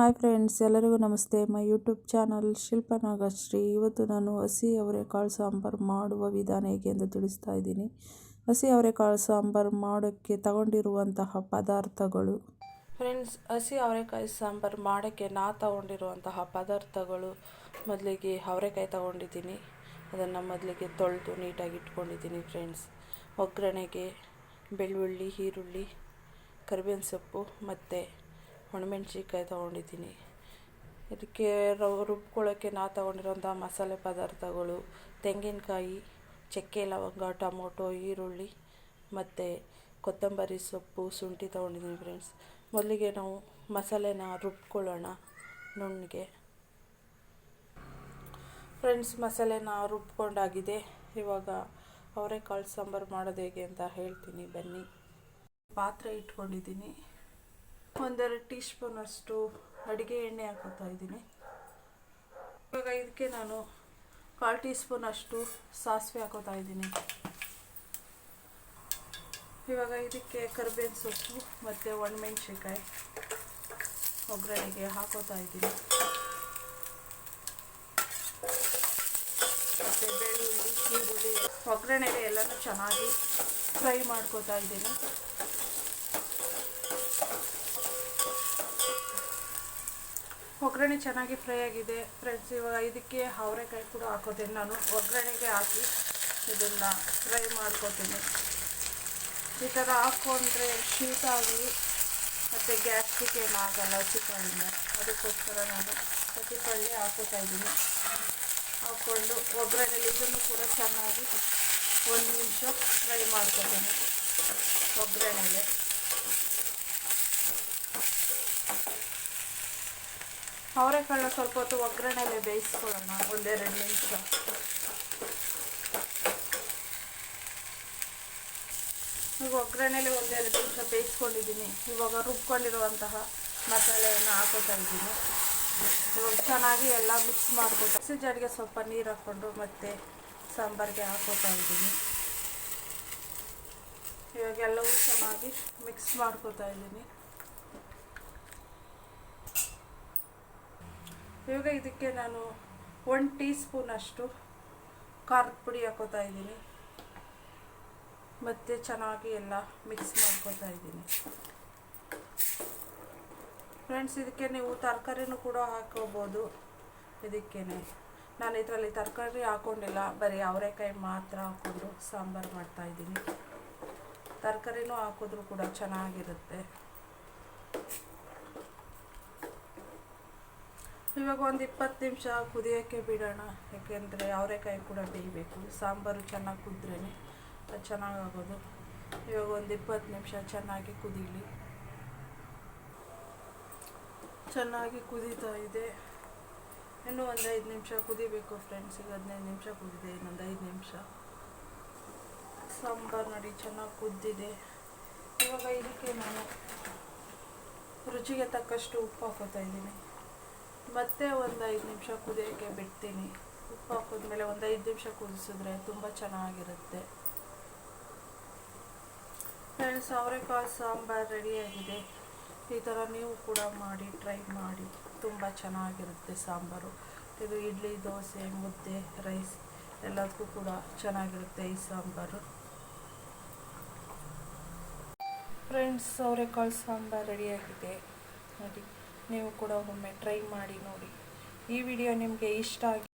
Hi friends, ಎಲ್ಲರಿಗೂ ನಮಸ್ತೆ. My YouTube channel Shilpa Nagashree. ಇವತ್ತು ನಾನು ಹಸಿ ಅವರೆಕಾಳು ಸಾಂಬಾರು ಮಾಡುವ ವಿಧಾನ ಹೇಗೆ ಎಂದು ತಿಳಿಸ್ತಾ ಇದ್ದೀನಿ. ಹಸಿ ಅವರೆಕಾಳು ಸಾಂಬಾರು ಮಾಡೋಕ್ಕೆ ತಗೊಂಡಿರುವಂತಹ ಪದಾರ್ಥಗಳು. ಫ್ರೆಂಡ್ಸ್, ಹಸಿ ಅವರೆಕಾಯಿ ಸಾಂಬಾರು ಮಾಡೋಕ್ಕೆ ನಾ ತಗೊಂಡಿರುವಂತಹ ಪದಾರ್ಥಗಳು. ಮೊದಲಿಗೆ ಅವರೆಕಾಯಿ ತಗೊಂಡಿದ್ದೀನಿ. ಅದನ್ನು ಮೊದಲಿಗೆ ತೊಳೆದು ನೀಟಾಗಿ ಇಟ್ಕೊಂಡಿದ್ದೀನಿ ಫ್ರೆಂಡ್ಸ್. ಒಗ್ಗರಣೆಗೆ ಬೆಳ್ಳುಳ್ಳಿ, ಈರುಳ್ಳಿ, ಕರಿಬೇವಿನ ಸೊಪ್ಪು ಮತ್ತು ಒಣಮೆಣ್ಸಿನ್ಕಾಯಿ ತೊಗೊಂಡಿದ್ದೀನಿ. ಇದಕ್ಕೆ ರುಬ್ಕೊಳ್ಳೋಕ್ಕೆ ನಾ ತೊಗೊಂಡಿರೋಂಥ ಮಸಾಲೆ ಪದಾರ್ಥಗಳು, ತೆಂಗಿನಕಾಯಿ, ಚಕ್ಕೆ ಲವಂಗ, ಟೊಮೊಟೊ, ಈರುಳ್ಳಿ ಮತ್ತು ಕೊತ್ತಂಬರಿ ಸೊಪ್ಪು, ಶುಂಠಿ ತೊಗೊಂಡಿದ್ದೀನಿ ಫ್ರೆಂಡ್ಸ್ ಮೊದಲಿಗೆ ನಾವು ಮಸಾಲೆನ ರುಬ್ಕೊಳ್ಳೋಣ ನುಣ್ಣಗೆ. ಫ್ರೆಂಡ್ಸ್ ಮಸಾಲೆನ ರುಬ್ಕೊಂಡಾಗಿದೆ. ಇವಾಗ ಅವರೆಕಾಳು ಸಾಂಬಾರು ಮಾಡೋದು ಹೇಗೆ ಅಂತ ಹೇಳ್ತೀನಿ ಬನ್ನಿ. ಪಾತ್ರೆ ಇಟ್ಕೊಂಡಿದ್ದೀನಿ. ಒಂದೆರಡು ಟೀ ಸ್ಪೂನಷ್ಟು ಅಡುಗೆ ಎಣ್ಣೆ ಹಾಕೋತಾ ಇದ್ದೀನಿ. ಇವಾಗ ಇದಕ್ಕೆ ನಾನು ಕಾಲು ಟೀ ಸ್ಪೂನಷ್ಟು ಸಾಸಿವೆ ಹಾಕೋತಾ ಇದ್ದೀನಿ. ಇವಾಗ ಇದಕ್ಕೆ ಕರಿಬೇವಿನ ಸೊಪ್ಪು ಮತ್ತು ಒಣಮೆಣ್ಸಿನ್ಕಾಯಿ ಒಗ್ಗರಣೆಗೆ ಹಾಕೋತಾ ಇದ್ದೀನಿ. ಮತ್ತು ಬೆಳ್ಳುಳ್ಳಿ, ಈರುಳ್ಳಿ, ಒಗ್ಗರಣೆಗೆ ಎಲ್ಲನೂ ಚೆನ್ನಾಗಿ ಫ್ರೈ ಮಾಡ್ಕೋತಾ ಇದ್ದೀನಿ. ಒಗ್ಗರಣೆ ಚೆನ್ನಾಗಿ ಫ್ರೈ ಆಗಿದೆ. ಫ್ರೆಂಡ್ಸ್ ಇವಾಗ ಇದಕ್ಕೆ ಅವರೆಕಾಯಿ ಕೂಡ ಹಾಕೋತೀನಿ ನಾನು. ಒಗ್ಗರಣೆಗೆ ಹಾಕಿ ಇದನ್ನು ಫ್ರೈ ಮಾಡ್ಕೋತೀನಿ. ಈ ಥರ ಹಾಕ್ಕೊಂಡ್ರೆ ಶೀತ ಆಗಲಿ ಮತ್ತು ಗ್ಯಾಸ್ಟ್ರಿಕ್ ಏನಾಗಲ್ಲ ಹಸಿಪಳ್ಳಿಂದ ಅದಕ್ಕೋಸ್ಕರ ನಾನು ಹಸಿಪಳ್ಳಿ ಹಾಕೋತಾ ಇದ್ದೀನಿ. ಹಾಕ್ಕೊಂಡು ಒಗ್ಗರಣೆಲಿ ಇದನ್ನು ಕೂಡ ಚೆನ್ನಾಗಿ ಒಂದು ನಿಮಿಷ ಫ್ರೈ ಮಾಡ್ಕೋತೀನಿ. ಒಗ್ಗರಣೆಲೆ. ಅವರೆಕಾಳನ್ನ ಸ್ವಲ್ಪ ಹೊತ್ತು ಒಗ್ಗರಣೆಲೆ ಬೇಯಿಸ್ಕೊಳ್ಳೋಣ ಒಂದೆರಡು ನಿಮಿಷ. ಈಗ ಒಗ್ಗರಣೆಲೆ ಒಂದೆರಡು ನಿಮಿಷ ಬೇಯಿಸ್ಕೊಂಡಿದ್ದೀನಿ. ಇವಾಗ ರುಬ್ಕೊಂಡಿರುವಂತಹ ಮಸಾಲೆಯನ್ನು ಹಾಕೋತಾ ಇದ್ದೀನಿ. ಇವಾಗ ಚೆನ್ನಾಗಿ ಎಲ್ಲ ಮಿಕ್ಸ್ ಮಾಡ್ಕೊತಾ ಹಸಿ ಜಾಡಿಗೆ ಸ್ವಲ್ಪ ನೀರು ಹಾಕ್ಕೊಂಡು ಮತ್ತೆ ಸಾಂಬಾರಿಗೆ ಹಾಕೋತಾ ಇದ್ದೀನಿ. ಇವಾಗ ಎಲ್ಲವೂ ಚೆನ್ನಾಗಿ ಮಿಕ್ಸ್ ಮಾಡ್ಕೋತಾ ಇದ್ದೀನಿ. ಇವಾಗ ಇದಕ್ಕೆ ನಾನು ಒನ್ ಟೀ ಸ್ಪೂನಷ್ಟು ಖಾರದ ಪುಡಿ ಹಾಕೋತಾ ಇದ್ದೀನಿ. ಮತ್ತು ಚೆನ್ನಾಗಿ ಎಲ್ಲ ಮಿಕ್ಸ್ ಮಾಡ್ಕೋತಾ ಇದ್ದೀನಿ. ಫ್ರೆಂಡ್ಸ್ ಇದಕ್ಕೆ ನೀವು ತರಕಾರಿನೂ ಕೂಡ ಹಾಕೋಬೋದು. ಇದಕ್ಕೇ ನಾನು ಇದರಲ್ಲಿ ತರಕಾರಿ ಹಾಕೊಂಡಿಲ್ಲ. ಬರೀ ಅವರೆಕಾಯಿ ಮಾತ್ರ ಹಾಕ್ಕೊಂಡು ಸಾಂಬಾರು ಮಾಡ್ತಾಯಿದ್ದೀನಿ ತರಕಾರಿನೂ ಹಾಕಿದ್ರೂ ಕೂಡ ಚೆನ್ನಾಗಿರುತ್ತೆ. ಇವಾಗ ಒಂದು ಇಪ್ಪತ್ತು ನಿಮಿಷ ಕುದಿಯೋಕ್ಕೆ ಬಿಡೋಣ, ಯಾಕೆಂದರೆ ಅವರೆಕಾಯಿ ಕೂಡ ಬೇಯಬೇಕು. ಸಾಂಬಾರು ಚೆನ್ನಾಗಿ ಕುದ್ರೇ ಅದು ಚೆನ್ನಾಗಾಗೋದು. ಇವಾಗ ಒಂದು ಇಪ್ಪತ್ತು ನಿಮಿಷ ಚೆನ್ನಾಗಿ ಕುದೀಲಿ. ಚೆನ್ನಾಗಿ ಕುದೀತಾ ಇದೆ. ಇನ್ನೂ ಒಂದು ಐದು ನಿಮಿಷ ಕುದಿಬೇಕು ಫ್ರೆಂಡ್ಸ್ ಈಗ ಹದಿನೈದು ನಿಮಿಷ ಕುದಿದೆ, ಇನ್ನೊಂದು ಐದು ನಿಮಿಷ. ಸಾಂಬಾರು ನೋಡಿ ಚೆನ್ನಾಗಿ ಕುದ್ದಿದೆ. ಇವಾಗ ಇದಕ್ಕೆ ನಾನು ರುಚಿಗೆ ತಕ್ಕಷ್ಟು ಉಪ್ಪು ಹಾಕೋತಾ ಇದ್ದೀನಿ. ಮತ್ತೆ ಒಂದು ಐದು ನಿಮಿಷ ಕುದಿಯೋಕ್ಕೆ ಬಿಡ್ತೀನಿ. ಉಪ್ಪು ಹಾಕಿದ್ಮೇಲೆ ಒಂದು ಐದು ನಿಮಿಷ ಕುದಿಸಿದ್ರೆ ತುಂಬ ಚೆನ್ನಾಗಿರುತ್ತೆ. ಫ್ರೆಂಡ್ಸ್ ಅವರೆಕಾಳು ಸಾಂಬಾರು ರೆಡಿಯಾಗಿದೆ ಈ ಥರ ನೀವು ಕೂಡ ಮಾಡಿ ಟ್ರೈ ಮಾಡಿ. ತುಂಬ ಚೆನ್ನಾಗಿರುತ್ತೆ ಸಾಂಬಾರು. ಇದು ಇಡ್ಲಿ, ದೋಸೆ, ಮುದ್ದೆ ರೈಸ್ ಎಲ್ಲದಕ್ಕೂ ಕೂಡ ಚೆನ್ನಾಗಿರುತ್ತೆ ಈ ಸಾಂಬಾರು. ಫ್ರೆಂಡ್ಸ್ ಅವರೆಕಾಳು ಸಾಂಬಾರು ರೆಡಿಯಾಗಿದೆ ನೋಡಿ. ನೀವು ಕೂಡ ಒಮ್ಮೆ ಟ್ರೈ ಮಾಡಿ ನೋಡಿ. ಈ ವಿಡಿಯೋ ನಿಮಗೆ ಇಷ್ಟ ಆಗಿ